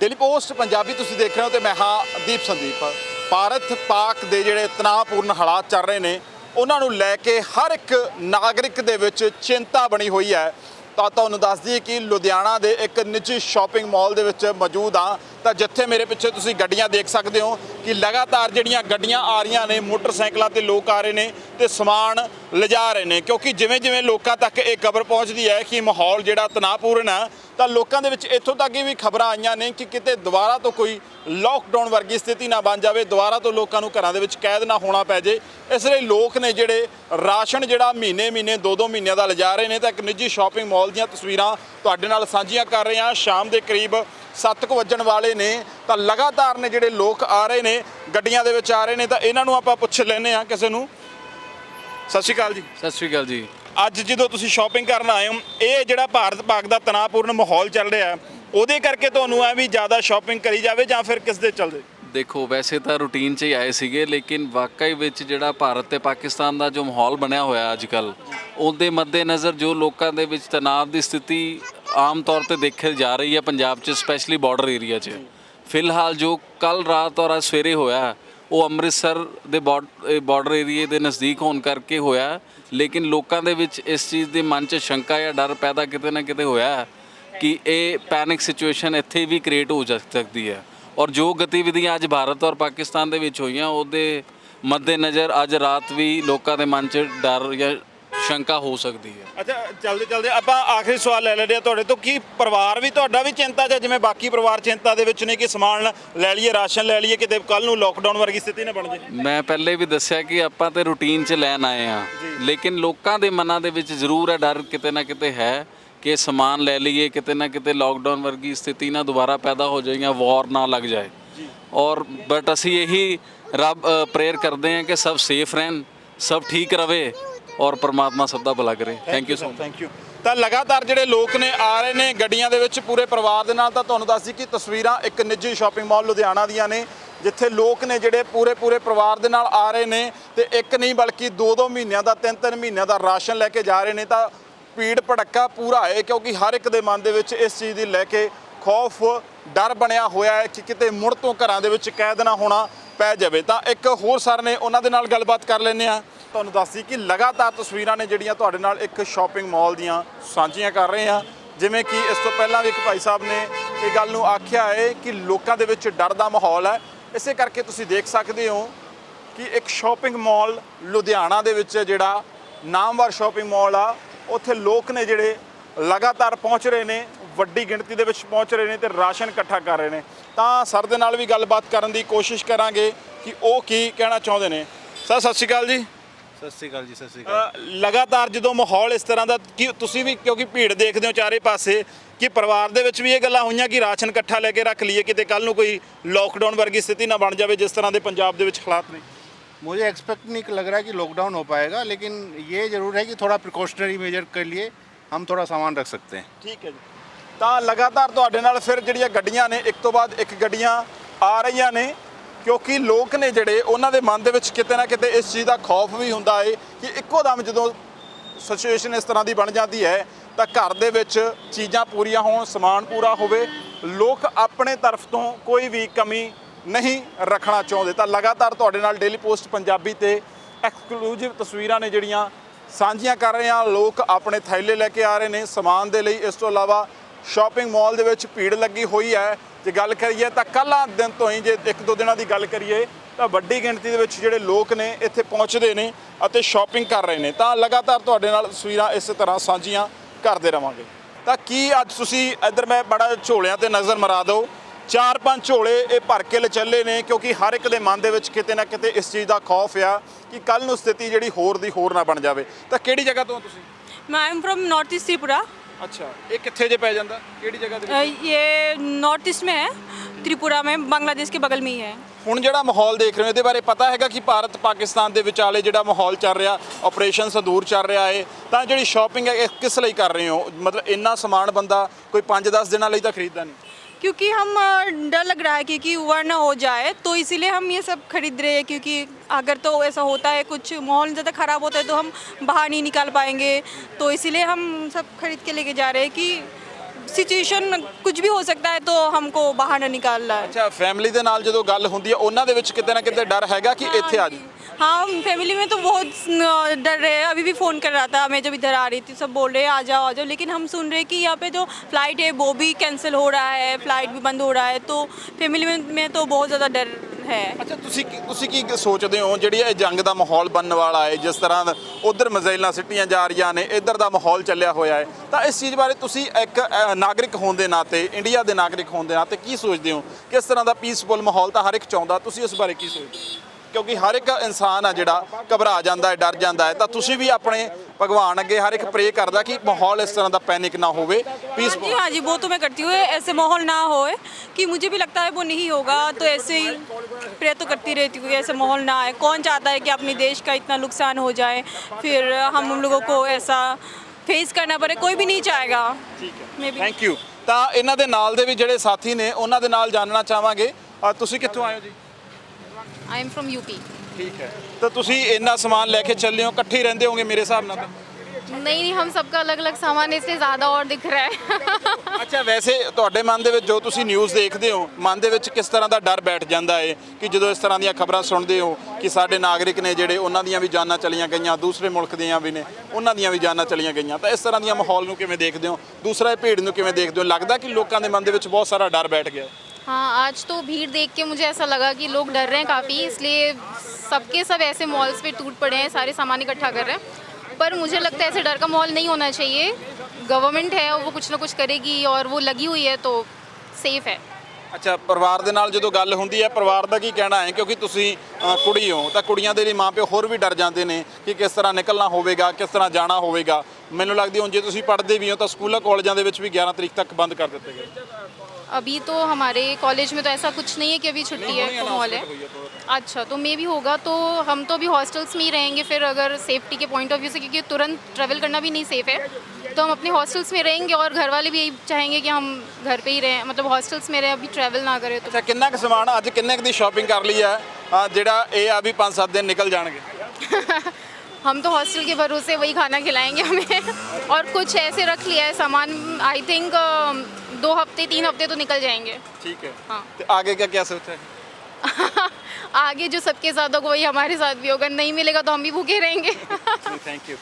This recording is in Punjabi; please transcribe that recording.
ਡੇਲੀ ਪੋਸਟ ਪੰਜਾਬੀ ਤੁਸੀਂ ਦੇਖ ਰਹੇ ਹੋ ਤੇ ਮੈਂ ਹਾਂ ਦੀਪ ਸੰਦੀਪ। ਭਾਰਤ ਪਾਕ ਦੇ ਜਿਹੜੇ ਤਣਾਅਪੂਰਨ ਹਾਲਾਤ ਚੱਲ ਰਹੇ ਨੇ, ਉਹਨਾਂ ਨੂੰ ਲੈ ਕੇ ਹਰ ਇੱਕ ਨਾਗਰਿਕ ਦੇ ਵਿੱਚ ਚਿੰਤਾ ਬਣੀ ਹੋਈ ਹੈ। ਤਾਂ ਤੁਹਾਨੂੰ ਦੱਸ ਦਈਏ ਕਿ ਲੁਧਿਆਣਾ ਦੇ ਇੱਕ ਨਿੱਜੀ ਸ਼ਾਪਿੰਗ ਮਾਲ ਦੇ ਵਿੱਚ ਮੌਜੂਦ ਹਾਂ। ਤਾਂ ਜਿੱਥੇ ਮੇਰੇ ਪਿੱਛੇ ਤੁਸੀਂ ਗੱਡੀਆਂ ਦੇਖ ਸਕਦੇ ਹੋ ਕਿ ਲਗਾਤਾਰ ਜਿਹੜੀਆਂ ਗੱਡੀਆਂ ਆ ਰਹੀਆਂ ਨੇ, ਮੋਟਰਸਾਈਕਲਾਂ ਤੇ ਲੋਕ ਆ ਰਹੇ ਨੇ ਤੇ ਸਮਾਨ ਲਿਜਾ ਰਹੇ ਨੇ। ਕਿਉਂਕਿ ਜਿਵੇਂ ਜਿਵੇਂ ਲੋਕਾਂ ਤੱਕ ਇਹ ਖਬਰ ਪਹੁੰਚਦੀ ਹੈ ਕਿ ਮਾਹੌਲ ਜਿਹੜਾ ਤਣਾਅਪੂਰਨ ਹੈ ਤਾਂ ਲੋਕਾਂ ਦੇ ਵਿੱਚ ਇੱਥੋਂ ਤੱਕ ਵੀ ਖਬਰਾਂ ਆਈਆਂ ਨੇ ਕਿ ਕਿਤੇ ਦੁਬਾਰਾ ਤੋਂ ਕੋਈ ਲੋਕਡਾਊਨ ਵਰਗੀ ਸਥਿਤੀ ਨਾ ਬਣ ਜਾਵੇ, ਦੁਬਾਰਾ ਤੋਂ ਲੋਕਾਂ ਨੂੰ ਘਰਾਂ ਦੇ ਵਿੱਚ ਕੈਦ ਨਾ ਹੋਣਾ ਪੈ ਜੇ। ਇਸ ਲਈ ਲੋਕ ਨੇ ਜਿਹੜੇ ਰਾਸ਼ਨ ਜਿਹੜਾ ਮਹੀਨੇ ਮਹੀਨੇ ਦੋ ਦੋ ਮਹੀਨਿਆਂ ਦਾ ਲਿਜਾ ਰਹੇ ਨੇ, ਤਾਂ ਇੱਕ ਨਿੱਜੀ ਸ਼ਾਪਿੰਗ ਮਾਲ ਦੀਆਂ ਤਸਵੀਰਾਂ ਤੁਹਾਡੇ ਨਾਲ ਸਾਂਝੀਆਂ ਕਰ ਰਹੇ ਹਾਂ। ਸ਼ਾਮ ਦੇ ਕਰੀਬ 7 ਕੁ ਵੱਜਣ ਵਾਲੇ ਨੇ ਤਾਂ ਲਗਾਤਾਰ ਨੇ ਜਿਹੜੇ ਲੋਕ ਆ ਰਹੇ ਨੇ ਗੱਡੀਆਂ ਦੇ ਵਿੱਚ ਆ ਰਹੇ ਨੇ ਤਾਂ ਇਹਨਾਂ ਨੂੰ ਆਪਾਂ ਪੁੱਛ ਲੈਨੇ ਆ ਕਿਸੇ ਨੂੰ। ਸਤਿ ਸ਼੍ਰੀ ਅਕਾਲ ਜੀ। ਸਤਿ ਸ਼੍ਰੀ ਅਕਾਲ ਜੀ। ਅੱਜ ਜਦੋਂ ਤੁਸੀਂ ਸ਼ਾਪਿੰਗ ਕਰਨ ਆਏ ਹੋ ਇਹ ਜਿਹੜਾ ਭਾਰਤ ਪਾਕ ਦਾ ਤਣਾਅਪੂਰਨ ਮਾਹੌਲ ਚੱਲ ਰਿਹਾ ਉਹਦੇ ਕਰਕੇ ਤੁਹਾਨੂੰ ਐ ਵੀ ਜ਼ਿਆਦਾ ਸ਼ਾਪਿੰਗ ਕਰੀ ਜਾਵੇ ਜਾਂ ਫਿਰ ਕਿਸ ਦੇ ਚੱਲਦੇ? ਦੇਖੋ, ਵੈਸੇ ਤਾਂ ਰੂਟੀਨ 'ਚ ਹੀ ਆਏ ਸੀਗੇ, ਲੇਕਿਨ ਵਾਕਈ ਵਿੱਚ ਜਿਹੜਾ ਭਾਰਤ ਤੇ ਪਾਕਿਸਤਾਨ ਦਾ ਜੋ ਮਾਹੌਲ ਬਣਿਆ ਹੋਇਆ ਅੱਜ ਕੱਲ ਉਹਦੇ ਮੱਦੇਨਜ਼ਰ ਜੋ ਲੋਕਾਂ ਦੇ ਵਿੱਚ ਤਣਾਅ ਦੀ ਸਥਿਤੀ ਆਮ ਤੌਰ ਤੇ ਦੇਖੀ ਜਾ ਰਹੀ ਹੈ ਪੰਜਾਬ 'ਚ ਸਪੈਸ਼ਲੀ ਬਾਰਡਰ ਏਰੀਆ 'ਚ। ਫਿਲਹਾਲ ਜੋ ਕੱਲ ਰਾਤ ਔਰ ਅੱਜ ਸਵੇਰੇ ਹੋਇਆ, ਉਹ ਅੰਮ੍ਰਿਤਸਰ ਦੇ ਬਾਰਡਰ ਏਰੀਏ ਦੇ ਨਜ਼ਦੀਕ ਹੋਣ ਕਰਕੇ ਹੋਇਆ, ਲੇਕਿਨ ਲੋਕਾਂ ਦੇ ਵਿੱਚ ਇਸ ਚੀਜ਼ ਦੇ ਮਨ 'ਚ ਸ਼ੰਕਾ ਜਾਂ ਡਰ ਪੈਦਾ ਕਿਤੇ ਨਾ ਕਿਤੇ ਹੋਇਆ ਕਿ ਇਹ ਪੈਨਿਕ ਸਿਚੁਏਸ਼ਨ ਇੱਥੇ ਵੀ ਕ੍ਰੀਏਟ ਹੋ ਜਾ ਸਕਦੀ ਹੈ। ਔਰ ਜੋ ਗਤੀਵਿਧੀਆਂ ਅੱਜ ਭਾਰਤ ਔਰ ਪਾਕਿਸਤਾਨ ਦੇ ਵਿੱਚ ਹੋਈਆਂ ਉਹਦੇ ਮੱਦੇਨਜ਼ਰ ਅੱਜ ਰਾਤ ਵੀ ਲੋਕਾਂ ਦੇ ਮਨ 'ਚ ਡਰ ਜਾਂ ਸ਼ੰਕਾ ਹੋ ਸਕਦੀ ਹੈ। ਅੱਛਾ ਚੱਲਦੇ ਚੱਲਦੇ ਆਪਾਂ ਆਖਰੀ ਸਵਾਲ ਲੈ ਲੈਂਦੇ ਆ ਤੁਹਾਡੇ ਤੋਂ ਕੀ ਪਰਿਵਾਰ ਵੀ ਤੁਹਾਡਾ ਵੀ ਚਿੰਤਾ 'ਚ ਜਿਵੇਂ ਬਾਕੀ ਪਰਿਵਾਰ ਚਿੰਤਾ ਦੇ ਵਿੱਚ ਨੇ ਕਿ ਸਮਾਨ ਲੈ ਲਈਏ ਰਾਸ਼ਨ ਲੈ ਲਈਏ ਕਿਤੇ ਕੱਲ ਨੂੰ ਲੋਕਡਾਊਨ ਵਰਗੀ ਸਥਿਤੀ ਨਾ ਬਣ ਜੇ? ਮੈਂ ਪਹਿਲੇ ਵੀ ਦੱਸਿਆ ਕਿ ਆਪਾਂ ਤੇ ਰੂਟੀਨ 'ਚ ਲੈਣ ਆਏ ਆ ਲੇਕਿਨ ਲੋਕਾਂ ਦੇ ਮਨਾਂ ਦੇ ਵਿੱਚ ਜ਼ਰੂਰ ਹੈ ਡਰ ਕਿਤੇ ਨਾ ਕਿਤੇ ਹੈ ਕਿ ਸਮਾਨ ਲੈ ਲਈਏ ਕਿਤੇ ਨਾ ਕਿਤੇ ਲੋਕਡਾਊਨ ਵਰਗੀ ਸਥਿਤੀ ਨਾ ਦੁਬਾਰਾ ਪੈਦਾ ਹੋ ਜਾਏ ਜਾਂ ਵਾਰ ਨਾ ਲੱਗ ਜਾਏ। ਔਰ ਬਟ ਅਸੀਂ ਇਹੀ ਰੱਬ ਪ੍ਰੇਅਰ ਕਰਦੇ ਹਾਂ ਕਿ ਸਭ ਸੇਫ ਰਹਿਣ ਸਭ ਠੀਕ ਰਵੇ ਔਰ ਪ੍ਰਮਾਤਮਾ ਸਭ ਦਾ ਭਲਾ ਕਰੇ। Thank you so thank you ਤਾਂ ਲਗਾਤਾਰ ਜਿਹੜੇ ਲੋਕ ਨੇ ਆ ਰਹੇ ਨੇ ਗੱਡੀਆਂ ਦੇ ਵਿੱਚ ਪੂਰੇ ਪਰਿਵਾਰ ਦੇ ਨਾਲ ਤਾਂ ਤੁਹਾਨੂੰ ਦੱਸਦੀ ਕਿ ਤਸਵੀਰਾਂ ਇੱਕ ਨਿੱਜੀ ਸ਼ਾਪਿੰਗ ਮਾਲ ਲੁਧਿਆਣਾ ਦੀਆਂ ਨੇ ਜਿੱਥੇ ਲੋਕ ਨੇ ਜਿਹੜੇ ਪੂਰੇ ਪੂਰੇ ਪਰਿਵਾਰ ਦੇ ਨਾਲ ਆ ਰਹੇ ਨੇ ਤੇ ਇੱਕ ਨਹੀਂ ਬਲਕਿ ਦੋ ਦੋ ਮਹੀਨਿਆਂ ਦਾ ਤਿੰਨ ਤਿੰਨ ਮਹੀਨਿਆਂ ਦਾ ਰਾਸ਼ਨ ਲੈ ਕੇ ਜਾ ਰਹੇ ਨੇ ਤਾਂ ਭੀੜ ਭੜੱਕਾ ਪੂਰਾ ਹੈ, ਕਿਉਂਕਿ ਹਰ ਇੱਕ ਦੇ ਮਨ ਦੇ ਵਿੱਚ ਇਸ ਚੀਜ਼ ਦੀ ਲੈ ਕੇ ਖੌਫ, ਡਰ ਬਣਿਆ ਹੋਇਆ ਹੈ ਕਿ ਕਿਤੇ ਮੁੜ ਤੋਂ ਘਰਾਂ ਦੇ ਵਿੱਚ ਕੈਦ ਨਾ ਹੋਣਾ ਪੈ ਜਾਵੇ। ਤਾਂ ਇੱਕ ਹੋਰ ਸਰ ਨੇ ਉਹਨਾਂ ਦੇ ਨਾਲ ਗੱਲਬਾਤ ਕਰ ਲੈਂਦੇ ਆ ਤੁਹਾਨੂੰ ਦੱਸਦੀ ਕਿ ਲਗਾਤਾਰ ਤਸਵੀਰਾਂ ਨੇ ਜਿਹੜੀਆਂ ਤੁਹਾਡੇ ਨਾਲ ਇੱਕ ਸ਼ਾਪਿੰਗ ਮਾਲ ਦੀਆਂ ਸਾਂਝੀਆਂ ਕਰ ਰਹੇ ਆ ਜਿਵੇਂ ਕਿ ਇਸ ਤੋਂ ਪਹਿਲਾਂ ਵੀ ਇੱਕ ਭਾਈ ਸਾਹਿਬ ਨੇ ਇਹ ਗੱਲ ਨੂੰ ਆਖਿਆ ਹੈ ਕਿ ਲੋਕਾਂ ਦੇ ਵਿੱਚ ਡਰ ਦਾ ਮਾਹੌਲ ਹੈ। ਇਸੇ ਕਰਕੇ ਤੁਸੀਂ ਦੇਖ ਸਕਦੇ ਹੋ ਕਿ ਇੱਕ ਸ਼ਾਪਿੰਗ ਮਾਲ ਲੁਧਿਆਣਾ ਦੇ ਵਿੱਚ ਜਿਹੜਾ ਨਾਮਵਰ ਸ਼ਾਪਿੰਗ ਮਾਲ ਆ ਉੱਥੇ ਲੋਕ ਨੇ ਜਿਹੜੇ ਲਗਾਤਾਰ ਪਹੁੰਚ ਰਹੇ ਨੇ ਵੱਡੀ ਗਿਣਤੀ ਦੇ ਵਿੱਚ ਪਹੁੰਚ ਰਹੇ ਨੇ ਤੇ ਰਾਸ਼ਨ ਇਕੱਠਾ ਕਰ ਰਹੇ ਨੇ। ਤਾਂ ਸਰ ਦੇ ਨਾਲ ਵੀ ਗੱਲਬਾਤ ਕਰਨ ਦੀ ਕੋਸ਼ਿਸ਼ ਕਰਾਂਗੇ ਕਿ ਉਹ ਕੀ ਕਹਿਣਾ ਚਾਹੁੰਦੇ ਨੇ। ਸਰ ਸਤਿ ਸ਼੍ਰੀ ਅਕਾਲ ਜੀ। ਸਤਿ ਸ੍ਰੀ ਅਕਾਲ ਜੀ ਸਤਿ ਸ੍ਰੀ ਅਕਾਲ। ਲਗਾਤਾਰ ਜਦੋਂ ਮਾਹੌਲ ਇਸ ਤਰ੍ਹਾਂ ਦਾ ਕਿ ਤੁਸੀਂ ਵੀ ਕਿਉਂਕਿ ਭੀੜ ਦੇਖਦੇ ਹੋ ਚਾਰੇ ਪਾਸੇ ਕਿ ਪਰਿਵਾਰ ਦੇ ਵਿੱਚ ਵੀ ਇਹ ਗੱਲਾਂ ਹੋਈਆਂ ਕਿ ਰਾਸ਼ਨ ਇਕੱਠਾ ਲੈ ਕੇ ਰੱਖ ਲਈਏ ਕਿਤੇ ਕੱਲ ਨੂੰ ਕੋਈ ਲੋਕਡਾਊਨ ਵਰਗੀ ਸਥਿਤੀ ਨਾ ਬਣ ਜਾਵੇ ਜਿਸ ਤਰ੍ਹਾਂ ਦੇ ਪੰਜਾਬ ਦੇ ਵਿੱਚ ਹਾਲਾਤ ਨੇ। मुझे एक्सपेक्ट नहीं लग रहा है कि लॉकडाउन हो पाएगा लेकिन ये ज़रूर है कि थोड़ा प्रिकॉशनरी मेजर के लिए हम थोड़ा सामान रख सकते हैं ਠੀਕ ਹੈ ਜੀ ਤਾਂ ਲਗਾਤਾਰ ਤੁਹਾਡੇ ਨਾਲ ਫਿਰ ਜਿਹੜੀਆਂ ਗੱਡੀਆਂ ਨੇ ਇੱਕ ਤੋਂ ਬਾਅਦ ਇੱਕ ਗੱਡੀਆਂ ਆ ਰਹੀਆਂ ਨੇ ਕਿਉਂਕਿ ਲੋਕ ਨੇ ਜਿਹੜੇ ਉਹਨਾਂ ਦੇ ਮਨ ਦੇ ਵਿੱਚ ਕਿਤੇ ਨਾ ਕਿਤੇ ਇਸ ਚੀਜ਼ ਦਾ ਖੌਫ ਵੀ ਹੁੰਦਾ ਏ ਕਿ ਇੱਕੋ ਦਮ ਜਦੋਂ ਸਿਚੁਏਸ਼ਨ ਇਸ ਤਰ੍ਹਾਂ ਦੀ ਬਣ ਜਾਂਦੀ ਹੈ ਤਾਂ ਘਰ ਦੇ ਵਿੱਚ ਚੀਜ਼ਾਂ ਪੂਰੀਆਂ ਹੋਣ ਸਮਾਨ ਪੂਰਾ ਹੋਵੇ ਲੋਕ ਆਪਣੇ ਤਰਫ ਤੋਂ ਕੋਈ ਵੀ ਕਮੀ ਨਹੀਂ ਰੱਖਣਾ ਚਾਹੁੰਦੇ। ਤਾਂ ਲਗਾਤਾਰ ਤੁਹਾਡੇ ਨਾਲ ਡੇਲੀ ਪੋਸਟ ਪੰਜਾਬੀ ਤੇ ਐਕਸਕਲੂਸਿਵ ਤਸਵੀਰਾਂ ਨੇ ਜਿਹੜੀਆਂ ਸਾਂਝੀਆਂ ਕਰ ਰਹੇ ਹਾਂ। ਲੋਕ ਆਪਣੇ ਥੈਲੇ ਲੈ ਕੇ ਆ ਰਹੇ ਨੇ ਸਮਾਨ ਦੇ ਲਈ। ਇਸ ਤੋਂ ਇਲਾਵਾ ਸ਼ਾਪਿੰਗ ਮਾਲ ਦੇ ਵਿੱਚ ਭੀੜ ਲੱਗੀ ਹੋਈ ਹੈ। ਜੇ ਗੱਲ ਕਰੀਏ ਤਾਂ ਕੱਲ੍ਹਾਂ ਦਿਨ ਤੋਂ ਹੀ ਜੇ ਇੱਕ ਦੋ ਦਿਨਾਂ ਦੀ ਗੱਲ ਕਰੀਏ ਤਾਂ ਵੱਡੀ ਗਿਣਤੀ ਦੇ ਵਿੱਚ ਜਿਹੜੇ ਲੋਕ ਨੇ ਇੱਥੇ ਪਹੁੰਚਦੇ ਨੇ ਅਤੇ ਸ਼ਾਪਿੰਗ ਕਰ ਰਹੇ ਨੇ। ਤਾਂ ਲਗਾਤਾਰ ਤੁਹਾਡੇ ਨਾਲ ਤਸਵੀਰਾਂ ਇਸੇ ਤਰ੍ਹਾਂ ਸਾਂਝੀਆਂ ਕਰਦੇ ਰਵਾਂਗੇ। ਤਾਂ ਕੀ ਅੱਜ ਤੁਸੀਂ ਇੱਧਰ ਮੈਂ ਬੜਾ ਝੋਲਿਆਂ ਤੇ ਨਜ਼ਰ ਮਰਾ ਦਿਓ। ਚਾਰ ਪੰਜ ਝੋਲੇ ਇਹ ਭਰ ਕੇ ਲਚੱਲੇ ਨੇ ਕਿਉਂਕਿ ਹਰ ਇੱਕ ਦੇ ਮਨ ਦੇ ਵਿੱਚ ਕਿਤੇ ਨਾ ਕਿਤੇ ਇਸ ਚੀਜ਼ ਦਾ ਖੌਫ ਆ ਕਿ ਕੱਲ ਨੂੰ ਸਥਿਤੀ ਜਿਹੜੀ ਹੋਰ ਦੀ ਹੋਰ ਨਾ ਬਣ ਜਾਵੇ ਤਾਂ ਕਿਹੜੀ ਜਗ੍ਹਾ ਤੋਂ ਹੋ ਤੁਸੀਂ मैं I am from North East Tripura ਅੱਛਾ ਇਹ ਕਿੱਥੇ ਜੇ ਪੈ ਜਾਂਦਾ ਕਿਹੜੀ ਜਗ੍ਹਾ ਦੇ अ, ਵਿੱਚ ये नॉर्थ ईस्ट में है त्रिपुरा में बांग्लादेश के बगल में ही है ਹੁਣ ਜਿਹੜਾ ਮਾਹੌਲ ਦੇਖ ਰਹੇ ਹੋ ਇਹਦੇ ਬਾਰੇ ਪਤਾ ਹੈਗਾ ਕਿ ਭਾਰਤ ਪਾਕਿਸਤਾਨ ਦੇ ਵਿਚਾਲੇ ਜਿਹੜਾ ਮਾਹੌਲ ਚੱਲ ਰਿਹਾ ਆਪਰੇਸ਼ਨ ਸੰਦੂਰ ਚੱਲ ਰਿਹਾ ਹੈ ਤਾਂ ਜਿਹੜੀ ਸ਼ਾਪਿੰਗ ਹੈ ਇਹ ਕਿਸ ਲਈ ਕਰ ਰਹੇ ਹੋ ਮਤਲਬ ਇੰਨਾ ਸਮਾਨ ਬੰਦਾ ਕੋਈ 5-10 ਦਿਨਾਂ ਲਈ ਤਾਂ ਖਰੀਦਦਾ ਨਹੀਂ क्योंकि हम डर लग रहा है क्योंकि वरना हो जाए तो इसीलिए हम ये सब खरीद रहे हैं, क्योंकि अगर तो ऐसा होता है, कुछ माहौल ज़्यादा ख़राब होता है तो हम बाहर नहीं निकाल पाएँगे। तो इसीलिए हम सब खरीद के लेके जा रहे हैं कि सिचुएशन कुछ भी हो सकता है तो हमको बाहर न निकालना है ਅੱਛਾ ਫੈਮਿਲੀ ਦੇ ਨਾਲ ਜਦੋਂ ਗੱਲ ਹੁੰਦੀ ਹੈ ਉਹਨਾਂ ਦੇ ਵਿੱਚ ਕਿਤੇ ਨਾ ਕਿਤੇ ਡਰ ਹੈਗਾ ਕਿ ਇੱਥੇ ਆ ਜੀ हाँ फैमिली में तो बहुत अ, डर रहे हैं अभी भी फ़ोन कर रहा था मैं जब इधर आ रही थी सब बोल रहे हैं आ जाओ आ जाओ लेकिन हम सुन रहे हैं कि यहाँ पे जो फ़्लाइट है वो भी कैंसिल हो रहा है फ़्लाइट भी बंद हो रहा है तो फैमिली में, में तो बहुत ज़्यादा डर है ਅੱਛਾ ਤੁਸੀਂ ਕੀ- ਤੁਸੀਂ ਕੀ ਸੋਚਦੇ ਹੋ ਜਿਹੜੀ ਇਹ ਜੰਗ ਦਾ ਮਾਹੌਲ ਬਣਨ ਵਾਲਾ ਹੈ ਜਿਸ ਤਰ੍ਹਾਂ ਉਧਰ ਮਜ਼ਾਈਲਾਂ ਸਿੱਟੀਆਂ ਜਾ ਰਹੀਆਂ ਨੇ ਇੱਧਰ ਦਾ ਮਾਹੌਲ ਚੱਲਿਆ ਹੋਇਆ ਹੈ ਤਾਂ ਇਸ ਚੀਜ਼ ਬਾਰੇ ਤੁਸੀਂ ਇੱਕ ਅ, ਨਾਗਰਿਕ ਹੋਣ ਦੇ ਨਾਤੇ ਇੰਡੀਆ ਦੇ ਨਾਗਰਿਕ ਹੋਣ ਦੇ ਨਾਤੇ ਕੀ ਸੋਚਦੇ ਹੋ? ਕਿਸ ਤਰ੍ਹਾਂ ਦਾ ਪੀਸਫੁਲ ਮਾਹੌਲ ਤਾਂ ਹਰ ਇੱਕ ਚਾਹੁੰਦਾ ਤੁਸੀਂ ਇਸ ਬਾਰੇ ਕੀ ਸੋਚਦੇ ਹੋ? ਕਿਉਂਕਿ ਹਰ ਇੱਕ ਇਨਸਾਨ ਆ ਜਿਹੜਾ ਘਬਰਾ ਜਾਂਦਾ ਹੈ ਡਰ ਜਾਂਦਾ ਹੈ ਤਾਂ ਤੁਸੀਂ ਵੀ ਆਪਣੇ ਭਗਵਾਨ ਅੱਗੇ ਹਰ ਇੱਕ ਪ੍ਰੇ ਕਰਦਾ ਕਿ ਮਾਹੌਲ ਇਸ ਤਰ੍ਹਾਂ ਦਾ ਪੈਨਿਕ ਨਾ ਹੋਵੇ हाँ जी ਪੀਸਫੁਲ हाँ जी वो तो मैं करती हूँ ऐसे माहौल ना हो कि मुझे भी लगता है वो नहीं होगा तो ऐसे ही प्रे तो करती रहती हूँ कि ऐसा माहौल ना आए कौन चाहता है कि अपने देश का इतना नुकसान हो जाए फिर हम उन लोगों को ऐसा फेस करना पड़े कोई भी नहीं चाहेगा ठीक है मैं भी ਥੈਂਕ ਯੂ ਤਾਂ ਇਹਨਾਂ ਦੇ ਨਾਲ ਦੇ ਵੀ ਜਿਹੜੇ ਸਾਥੀ ਨੇ ਉਹਨਾਂ ਦੇ ਨਾਲ ਜਾਣਨਾ ਚਾਹਾਂਗੇ ਅ, ਤੁਸੀਂ ਕਿੱਥੋਂ ਆਏ ਹੋ ਜੀ आई एम फ्रॉम यूपी ਠੀਕ ਹੈ ਤਾਂ ਤੁਸੀਂ ਇੰਨਾ ਸਮਾਨ ਲੈ ਕੇ ਚੱਲੇ ਹੋ ਇਕੱਠੇ ਹੀ ਰਹਿੰਦੇ ਹੋਗੇ ਮੇਰੇ ਹਿਸਾਬ ਨਾਲ ਤਾਂ नहीं नहीं हम सबका अलग अलग सामान है, इसलिए ज़्यादा और दिख रहा है ਅੱਛਾ ਵੈਸੇ ਤੁਹਾਡੇ ਮਨ ਦੇ ਵਿੱਚ ਜੋ ਤੁਸੀਂ ਨਿਊਜ਼ ਦੇਖਦੇ ਹੋ ਮਨ ਦੇ ਵਿੱਚ ਕਿਸ ਤਰ੍ਹਾਂ ਦਾ ਡਰ ਬੈਠ ਜਾਂਦਾ ਹੈ ਕਿ ਜਦੋਂ ਇਸ ਤਰ੍ਹਾਂ ਦੀਆਂ ਖਬਰਾਂ ਸੁਣਦੇ ਹੋ ਕਿ ਸਾਡੇ ਨਾਗਰਿਕ ਨੇ ਜਿਹੜੇ ਉਹਨਾਂ ਦੀਆਂ ਵੀ ਜਾਨਾਂ ਚਲੀਆਂ ਗਈਆਂ ਦੂਸਰੇ ਮੁਲਕ ਦੀਆਂ ਵੀ ਨੇ ਉਹਨਾਂ ਦੀਆਂ ਵੀ ਜਾਨਾਂ ਚਲੀਆਂ ਗਈਆਂ ਤਾਂ ਇਸ ਤਰ੍ਹਾਂ ਦੀਆਂ ਮਾਹੌਲ ਨੂੰ ਕਿਵੇਂ ਦੇਖਦੇ ਹੋ ਦੂਸਰਾ ਇਹ ਭੀੜ ਨੂੰ ਕਿਵੇਂ ਦੇਖਦੇ ਹੋ ਲੱਗਦਾ ਕਿ ਲੋਕਾਂ ਦੇ ਮਨ ਦੇ ਵਿੱਚ ਬਹੁਤ ਸਾਰਾ ਡਰ ਬੈਠ ਗਿਆ हाँ आज तो भीड़ देख के मुझे ऐसा लगा कि लोग डर रहे हैं काफ़ी इसलिए सबके सब ऐसे मॉल्स पे टूट पड़े हैं सारे सामान इकट्ठा कर रहे हैं पर मुझे लगता है ऐसे डर का माहौल नहीं होना चाहिए गवर्नमेंट है वो कुछ ना कुछ करेगी और वो लगी हुई है तो सेफ़ है ਅੱਛਾ ਪਰਿਵਾਰ ਦੇ ਨਾਲ ਜਦੋਂ ਗੱਲ ਹੁੰਦੀ ਹੈ ਪਰਿਵਾਰ ਦਾ ਕੀ ਕਹਿਣਾ ਹੈ ਕਿਉਂਕਿ ਤੁਸੀਂ ਅ, ਕੁੜੀ ਹੋ ਤਾਂ ਕੁੜੀਆਂ ਦੇ ਲਈ ਮਾਪੇ ਹੋਰ ਵੀ ਡਰ ਜਾਂਦੇ ਨੇ ਕਿ ਕਿਸ ਤਰ੍ਹਾਂ ਨਿਕਲਣਾ ਹੋਵੇਗਾ ਕਿਸ ਤਰ੍ਹਾਂ ਜਾਣਾ ਹੋਵੇਗਾ ਮੈਨੂੰ ਲੱਗਦੀ ਹੁਣ ਜੇ ਤੁਸੀਂ ਪੜ੍ਹਦੇ ਵੀ ਹੋ ਤਾਂ ਸਕੂਲਾਂ ਕਾਲਜਾਂ ਦੇ ਵਿੱਚ ਵੀ 11 ਤਰੀਕ ਤੱਕ ਬੰਦ ਕਰ ਦਿੱਤੇ ਗਏ अभी तो हमारे कॉलेज में तो ऐसा कुछ नहीं है कि अभी छुट्टी है तो मॉल है अच्छा तो मे भी होगा तो हम तो अभी हॉस्टल्स में ही रहेंगे फिर अगर सेफ्टी के पॉइंट ऑफ व्यू से क्योंकि तुरंत ट्रैवल करना भी नहीं सेफ़ है तो हम अपने हॉस्टल्स में रहेंगे और घर वाले भी यही चाहेंगे कि हम घर पे ही रहें मतलब हॉस्टल्स में रहें अभी ट्रैवल ना करें तो ਅੱਛਾ ਕਿੰਨਾ ਕੁ ਸਮਾਨ ਅੱਜ ਕਿੰਨੇ ਕੁ ਦੀ ਸ਼ਾਪਿੰਗ ਕਰ ਲਈ ਹੈ ਅ, ਜਿਹੜਾ ਇਹ ਆ ਵੀ 5-7 ਦਿਨ ਨਿਕਲ ਜਾਣਗੇ हम तो हॉस्टल के भरोसे वही खाना खिलाएँगे हमें। और कुछ ऐसे रख लिया है सामान आई थिंक दो हफ़्ते तीन हफ़्ते तो निकल जाएँगे। ठीक है। हाँ। तो आगे का क्या सोचा है? आगे जो सबके साथ होगा वही हमारे साथ भी होगा। नहीं मिलेगा तो हम भी भूखे रहेंगे। Thank you